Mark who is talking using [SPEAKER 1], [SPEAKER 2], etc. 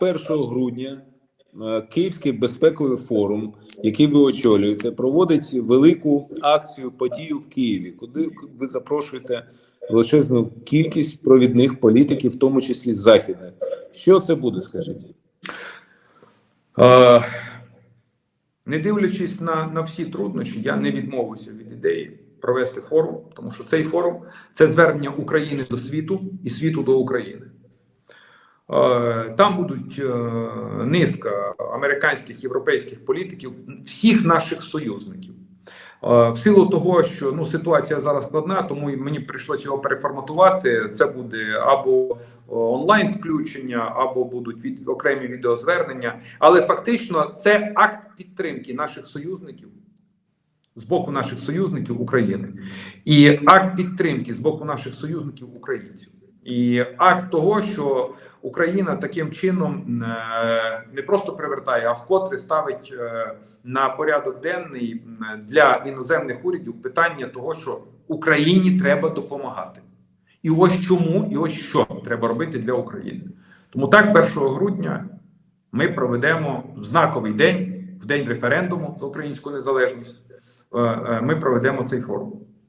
[SPEAKER 1] 1 грудня е, Київський безпековий форум, який ви очолюєте, проводить велику акцію подію в Києві, куди ви запрошуєте величезну кількість провідних політиків, в тому числі західних. Що це буде, скажіть?
[SPEAKER 2] Е, Не дивлячись на, на всі труднощі, я не відмовився від ідеї провести форум, тому що цей форум це звернення України до світу і світу до України. Е, Там будуть е, низка американських європейських політиків, всіх наших союзників. Е, В силу того, що ну ситуація зараз складна, тому мені прийшлося його переформатувати. Це буде або онлайн включення, або будуть від окремі відеозвернення. Але фактично це акт підтримки наших союзників з боку наших союзників України, і акт підтримки з боку наших союзників українців, і акт того, що Україна таким чином е, не просто привертає, а вкотре ставить е, на порядок денний для іноземних урядів питання того, що Україні треба допомагати. І ось чому, і ось що треба робити для України. Тому так, 1 грудня ми проведемо знаковий день, в день референдуму за українську незалежність. е, е, Ми проведемо цей форум.